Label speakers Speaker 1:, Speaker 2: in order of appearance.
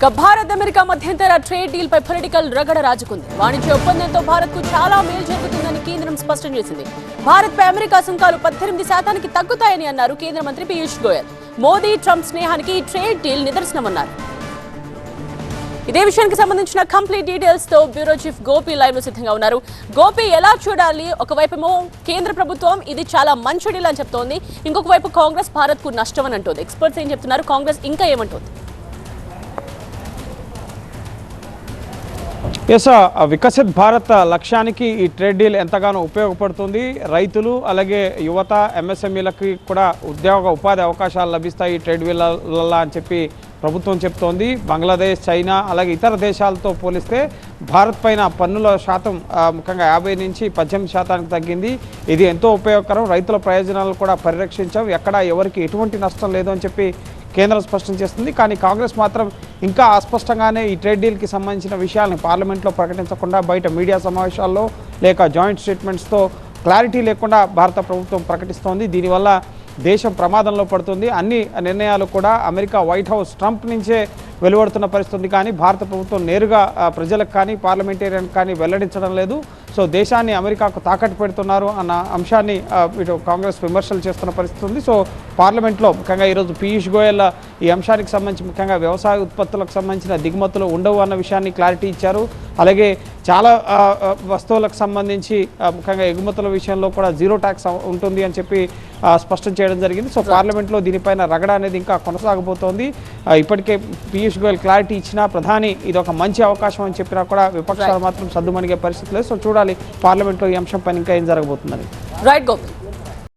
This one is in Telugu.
Speaker 1: ఇక భారత్ అమెరికా మధ్యంతర ట్రేడ్ డీల్ పై పొలిటికల్ రగడ రాజుకుంది. వాణిజ్య ఒప్పందంతో భారత్కు చాలా మేలు జరుగుతుందని కేంద్రం స్పష్టం చేసింది. భారత్ పై అమెరికా సుంకాలు పద్దెనిమిది శాతానికి తగ్గుతాయని అన్నారు కేంద్ర మంత్రి పీయూష్ గోయల్. మోదీ ట్రంప్ స్నేహానికి ఈ ట్రేడ్ డీల్ నిదర్శనమన్నారు. ఇదే విషయానికి సంబంధించిన కంప్లీట్ డీటెయిల్స్తో బ్యూరో చీఫ్ గోపి లైవ్లో సిద్ధంగా ఉన్నారు. గోపి ఎలా చూడాలి? ఒకవైపేమో కేంద్ర ప్రభుత్వం ఇది చాలా మంచి డీల్ అని చెప్తోంది. ఇంకొక వైపు కాంగ్రెస్ భారత్కు నష్టం అని అంటుంది. ఎక్స్పర్ట్స్ ఏం చెప్తున్నారు? కాంగ్రెస్ ఇంకా ఏమంటోంది?
Speaker 2: ఎస్ uh, వికసిత్ భారత్ లక్ష్యానికి ఈ ట్రేడ్ డీల్ ఎంతగానో ఉపయోగపడుతుంది. రైతులు అలాగే యువత ఎంఎస్ఎంఈలకి కూడా ఉద్యోగ ఉపాధి అవకాశాలు లభిస్తాయి ఈ ట్రేడ్ డీల్ అని చెప్పి ప్రభుత్వం చెప్తోంది. బంగ్లాదేశ్ చైనా అలాగే ఇతర దేశాలతో పోలిస్తే భారత్ పైన పన్నుల శాతం ముఖ్యంగా యాభై నుంచి పద్దెనిమిది శాతానికి తగ్గింది. ఇది ఎంతో ఉపయోగకరం. రైతుల ప్రయోజనాలు కూడా పరిరక్షించాం ఎక్కడ ఎవరికి ఎటువంటి నష్టం లేదు అని చెప్పి కేంద్రం స్పష్టం చేస్తుంది. కానీ కాంగ్రెస్ మాత్రం ఇంకా అస్పష్టంగానే ఈ ట్రేడ్ డీల్కి సంబంధించిన విషయాలను పార్లమెంట్లో ప్రకటించకుండా బయట మీడియా సమావేశాల్లో లేక జాయింట్ స్టేట్మెంట్స్తో క్లారిటీ లేకుండా భారత ప్రభుత్వం ప్రకటిస్తోంది. దీనివల్ల దేశం ప్రమాదంలో పడుతుంది. అన్ని నిర్ణయాలు కూడా అమెరికా వైట్ హౌస్ ట్రంప్ నుంచే వెలువడుతున్న పరిస్థితి కానీ భారత ప్రభుత్వం నేరుగా ప్రజలకు కానీ పార్లమెంటేరియన్ కానీ వెల్లడించడం లేదు. సో దేశాన్ని అమెరికాకు తాకట్టు పెడుతున్నారు అన్న అంశాన్ని ఇటు కాంగ్రెస్ విమర్శలు చేస్తున్న పరిస్థితి ఉంది. సో పార్లమెంట్లో ముఖ్యంగా ఈరోజు పీయూష్ గోయల్ ఈ అంశానికి సంబంధించి ముఖ్యంగా వ్యవసాయ ఉత్పత్తులకు సంబంధించిన దిగుమతులు ఉండవు అన్న విషయాన్ని క్లారిటీ ఇచ్చారు. అలాగే చాలా వస్తువులకు సంబంధించి ముఖ్యంగా ఎగుమతుల విషయంలో కూడా జీరో ట్యాక్స్ ఉంటుంది అని చెప్పి స్పష్టం చేయడం జరిగింది. సో పార్లమెంట్లో దీనిపైన రగడ అనేది ఇంకా కొనసాగబోతోంది. ఇప్పటికే పీయూష్ గోయల్ క్లారిటీ ఇచ్చినా ప్రధాని ఇది ఒక మంచి అవకాశం అని చెప్పినా కూడా విపక్షాలు మాత్రం సద్దుమణిగే పరిస్థితి లేదు. సో చూడాలి పార్లమెంట్లో ఈ అంశం పైన ఇంకా ఏం జరగబోతుందని.
Speaker 1: రైట్ గోపి